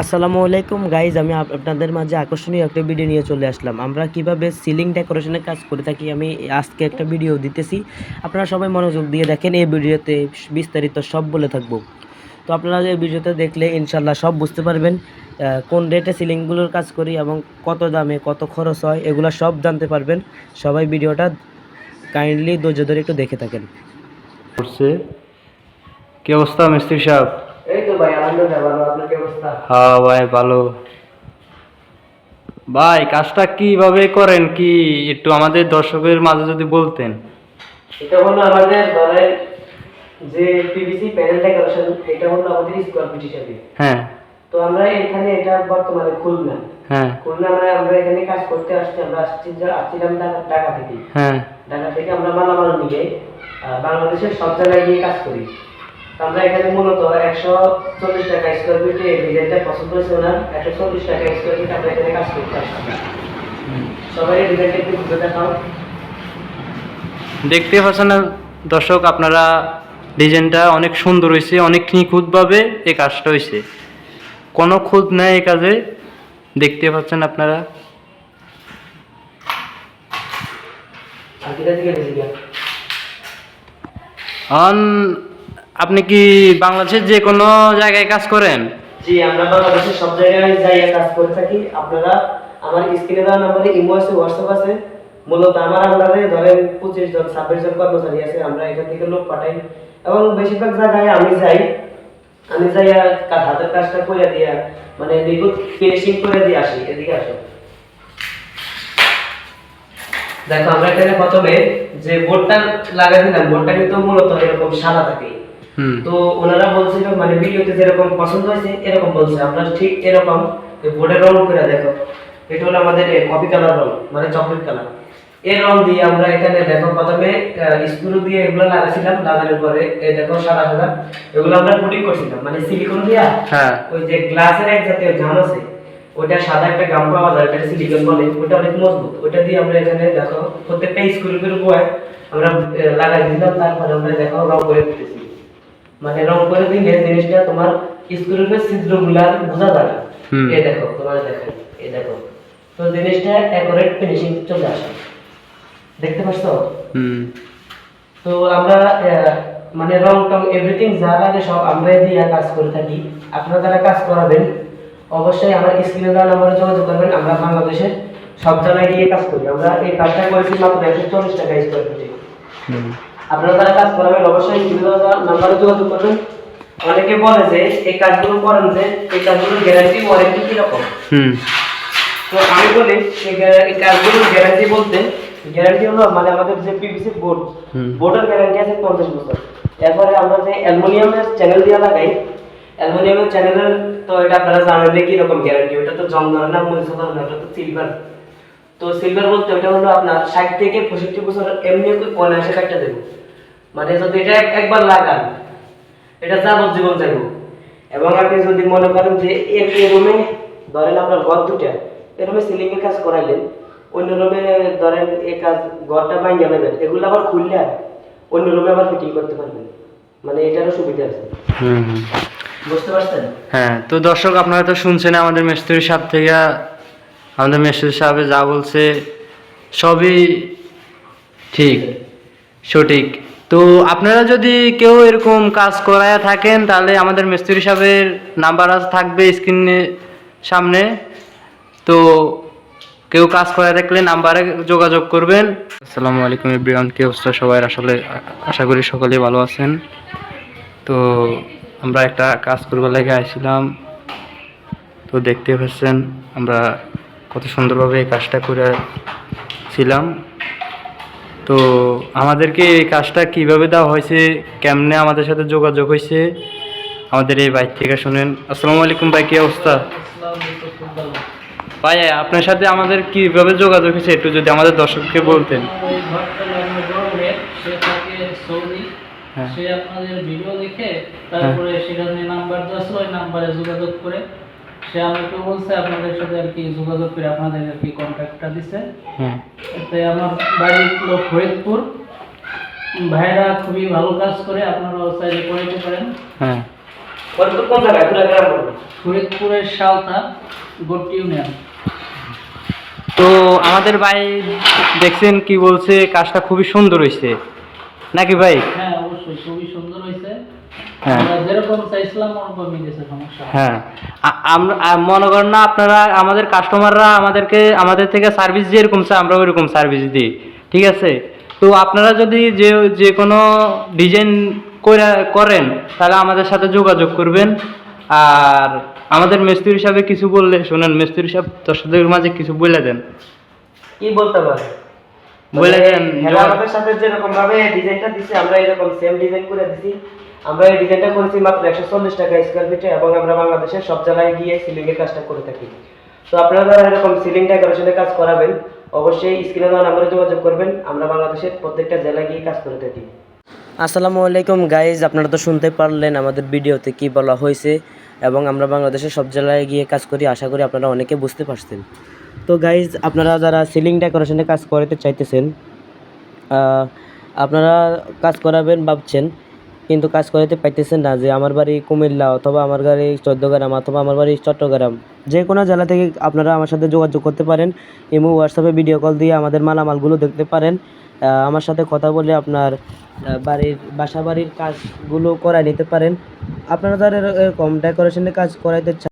আসসালামু আলাইকুম গাইজ আমি আপ- আপনাদের মাঝে আকর্ষণীয় একটা ভিডিও নিয়ে চলে আসলাম। আমরা কীভাবে সিলিং ডেকোরেশনের কাজ করে থাকি, আমি আজকে একটা ভিডিও দিতেছি। আপনারা সবাই মনোযোগ দিয়ে দেখেন, এই ভিডিওতে বিস্তারিত সব বলে থাকব। তো আপনারা এই ভিডিওতে দেখলে ইনশাল্লাহ সব বুঝতে পারবেন কোন রেটে সিলিংগুলোর কাজ করি এবং কত দামে কত খরচ হয়, এগুলো সব জানতে পারবেন। সবাই ভিডিওটা কাইন্ডলি ধৈর্য ধরে একটু দেখে থাকেন। কি অবস্থা, মিস্ত্রি সাহেব? ভাই আলহামদুলিল্লাহ ভালো আপনার কি অবস্থা? হ্যাঁ ভাই ভালো। ভাই কাজটা কীভাবে করেন কি একটু আমাদের দর্শকের মাঝে যদি বলতেন। এটা হলো আমাদের ধরেন যে পিভিসি প্যানেল ডেকোরেশন এটা হলো আমাদের স্কোয়ার ফিট হিসাবে হ্যাঁ। তো আমরা এখানে এটা বর্তমানে খুলনা। হ্যাঁ। খুলনা আমরা আমরা এখানে কাজ করতে আসছি আমরা আসছি যে আসছিলাম ঢাকা থেকে। হ্যাঁ। ঢাকা থেকে আমরা মালামাল নিয়ে বাংলাদেশের সব জায়গায় গিয়ে কাজ করি। আমরা এখানে মূলত একশো চল্লিশ টাকা স্কোয়ার ফিটে এই ডিজাইনটা পছন্দ হয়েছে ওনার একশো চল্লিশ টাকা স্কোয়ার ফিট আমরা এখানে কাজ করতে সবাই এই ডিজাইনটা একটু ঘুরে দেখাও। দেখতে পাচ্ছেন না দর্শক আপনারা ডিজাইনটা অনেক সুন্দর হয়েছে অনেক নিখুঁতভাবে এই কাজটা হয়েছে। কোনো খুঁত নেই এই কাজে। দেখতে পাচ্ছেন আপনারা। অন আপনি কি বাংলাদেশের যে কোনো জায়গায় কাজ করেন? জি, আমরা বাংলাদেশের সব জায়গায় যাই কাজ করে থাকি। আপনারা আমার স্ক্রিনে দেওয়া নাম্বারে ইমো আছে, হোয়াটসঅ্যাপ আছে। মূলত আমার আন্ডারে ধরেন পঁচিশ জন, ছাব্বিশ জন কর্মচারী আছে, আমরা এখান থেকে লোক পাঠাই। এবং বেশিরভাগ জায়গায় আমি যাই। আমি যাই হাতের কাজটা করে দিয়া মানে নিখুঁত ফিনিশিং করে দিয়ে আসি। এদিকে আসো। দেখো, আমরা এখানে প্রথমে যে বোর্ডটা লাগাই দিলাম বোর্ডটা কিন্তু মূলত এরকম সাদা থাকে। তো ওনারা বলছিল মানে ভিডিওতে যেরকম পছন্দ হয়েছে এরকম বলছে। আমরা ঠিক এরকম বোর্ডের রং করে দেখো। এটা হলো আমাদের কপি কালার রং মানে চকলেট কালার। এই রং দিয়ে আমরা এখানে দেখো প্রথমে স্ক্রু দিয়ে এগুলো লাগাইছিলাম লাগানোর পরে এই দেখো সাদা সাদা এগুলো আমরা পুটিং করছিলাম। মানে সিলিকন দিয়া? হ্যাঁ। ওই যে গ্লাসের এক জাতীয় ঝান আছে ওইটা সাদা একটা গাম পাওয়া যায় ওটা সিলিকন বলে। ওটা অনেক মজবুত। ওটা দিয়ে আমরা এখানে দেখো প্রত্যেকটা স্ক্রু করে বয় আমরা লাগাই দিলাম। তারপরে আমরা দেখো রং করে দিতেছি। মানে রং করে দিলে জিনিসটা তোমার স্ক্রুপের ছিদ্রগুলা বোঝা যায় না। হুম। এই দেখো তোমার দেখো এই দেখো। তো জিনিসটা অ্যাকুরেট ফিনিশিং চলে আসে। দেখতে পাচ্ছ হুম। তো আমরা মানে রং টং এভরিথিং যা লাগে সব আমরাই দিয়ে কাজ করে থাকি। আপনারা যারা কাজ করাবেন অবশ্যই আমার স্ক্রিনে দেওয়া নাম্বারে যোগাযোগ করবেন। আমরা বাংলাদেশের সব জায়গায় গিয়ে কাজ করি। আমরা এই কাজটা করেছি মাত্র একশো চল্লিশ টাকা স্কোয়ার ফিটে হুম। আপনারা যারা কাজ করাবেন অবশ্যই নাম্বারে যোগাযোগ করবেন। অনেকে বলে যে এই কাজগুলো করেন যে এই কাজগুলোর গ্যারান্টি ওয়ারেন্টি কীরকম হুম। তো আমি বলি এই কাজগুলোর গ্যারান্টি বলতে গ্যারান্টি হলো মানে আমাদের যে পিভিসি বোর্ড বোর্ডের গ্যারান্টি আছে পঞ্চাশ বছর। এরপরে আমরা যে অ্যালুমিনিয়ামের চ্যানেল দিয়ে লাগাই অ্যালুমিনিয়ামের চ্যানেলের তো এটা আপনারা জানেন কীরকম গ্যারান্টি ওটা তো জং ধরে না মরিচ ধরে না ওটা তো সিলভার তো সিলভার বলতে ওটা হলো আপনার ষাট থেকে পঁয়ষট্টি বছর এমনি অনায়াসে কাটতে দেবো। মানে যদি এটা একবার লাগান এটা যাবজ্জীবন যাব এবং আপনি যদি মনে করেন যে এক রুমে ধরেন আপনার ঘর দুটা এই রুমে সিলিং এর কাজ করাইলেন অন্য রুমে ধরেন এই কাজ ঘরটা ভাঙিয়ে নেবেন এগুলো আবার খুললে অন্য রুমে আবার ফিটিং করতে পারবেন। মানে এটারও সুবিধা আছে। হুম হুম। বুঝতে পারছেন? হ্যাঁ তো দর্শক আপনারা তো শুনছেন আমাদের মিস্ত্রি সাহেব থেকে আমাদের মিস্ত্রি সাহেব যা বলছে সবই ঠিক, সঠিক। তো আপনারা যদি কেউ এরকম কাজ করায় থাকেন, তাহলে আমাদের মিস্ত্রি সাহেবের নাম্বার আজ থাকবে স্ক্রিনে সামনে। তো কেউ কাজ করায় থাকলে নাম্বারে যোগাযোগ করবেন। আসসালামু আলাইকুম ইব্রিয়ান কি অবস্থা সবাই? আসলে আশা করি সকলেই ভালো আছেন। তো আমরা একটা কাজ করবার লেগে আসছিলাম তো দেখতে পাচ্ছেন, আমরা কত সুন্দরভাবে এই কাজটা করেছিলাম। তো আমাদেরকে এই কাজটা কীভাবে দেওয়া হয়েছে কেমনে আমাদের সাথে যোগাযোগ হয়েছে আমাদের এই বাইক থেকে শুনেন। আসসালামু আলাইকুম ভাই কি অবস্থা? ভাই আপনার সাথে আমাদের কীভাবে যোগাযোগ হয়েছে একটু যদি আমাদের দর্শককে বলতেন। হ্যাঁ। সে আপনাদের ভিডিও দেখে তারপরে সেখানে নাম্বার দেওয়া ছিল ওই নাম্বারে যোগাযোগ করে সে আমাকে বলছে আপনাদের সাথে আর কি যোগাযোগ করে আপনাদের আর কি কন্ট্যাক্টটা দিছে। হ্যাঁ আমার বাড়ির লোক ফরিদপুর। ভাইরা খুবই ভালো কাজ করে আপনারাও চাইলে করে পারেন। হ্যাঁ। ফরিদপুর কোন জায়গায়? গ্রাম ফরিদপুরের সালতা গোট ইউনিয়ন। তো আমাদের ভাই দেখছেন কি বলছে কাজটা খুবই সুন্দর হয়েছে নাকি ভাই? হ্যাঁ অবশ্যই খুবই সুন্দর হয়েছে হ্যাঁ। হ্যাঁ। মনে করেন না আপনারা আমাদের কাস্টমাররা আমাদেরকে আমাদের থেকে সার্ভিস যেরকম চায় আমরা ওইরকম সার্ভিস দিই। ঠিক আছে? তো আপনারা যদি যে যে কোনো ডিজাইন করেন তাহলে আমাদের সাথে যোগাযোগ করবেন। আর আমাদের মিস্ত্রি হিসাবে কিছু বললে শোনেন মিস্ত্রি হিসাব দর্শকদের মাঝে কিছু বলে দেন। কি বলতে পারে? বলে দেন হ্যাঁ আমাদের সাথে যেরকম ভাবে ডিজাইনটা দিছি আমরা এরকম সেম ডিজাইন করে দিছি। আমরা এই ডিজাইনটা করেছি মাত্র একশো চল্লিশ টাকা স্কোয়ার ফিটে এবং আমরা বাংলাদেশের সব জায়গায় গিয়ে সিলিং এর কাজটা করে থাকি। তো আপনারা যারা এরকম সিলিং ডেকোরেশনের কাজ করাবেন, অবশ্যই স্ক্রিনে দেওয়া নাম্বারে যোগাযোগ করবেন। আমরা বাংলাদেশের প্রত্যেকটা জেলায় গিয়ে কাজ করে থাকি। আসসালামু আলাইকুম গাইজ আপনারা তো শুনতে পারলেন আমাদের ভিডিওতে কি বলা হয়েছে এবং আমরা বাংলাদেশের সব জেলায় গিয়ে কাজ করি, আশা করি আপনারা অনেকে বুঝতে পারছেন। তো গাইজ আপনারা যারা সিলিং ডেকোরেশনে কাজ করাতে চাইতেছেন আপনারা কাজ করাবেন, ভাবছেন কিন্তু কাজ করাতে পাইতেছেন না যে আমার বাড়ি কুমিল্লা অথবা আমার বাড়ি চৌদ্দগ্রাম অথবা আমার বাড়ি চট্টগ্রাম। যে কোনো জেলা থেকে আপনারা আমার সাথে যোগাযোগ করতে পারেন, ইমো, হোয়াটসঅ্যাপে ভিডিও কল দিয়ে আমাদের মালামালগুলো দেখতে পারেন। আমার সাথে কথা বলে আপনার বাড়ির, বাসা বাড়ির কাজগুলো করায় নিতে পারেন। আপনারা যারা এরকম ডেকোরেশনের কাজ করাইতে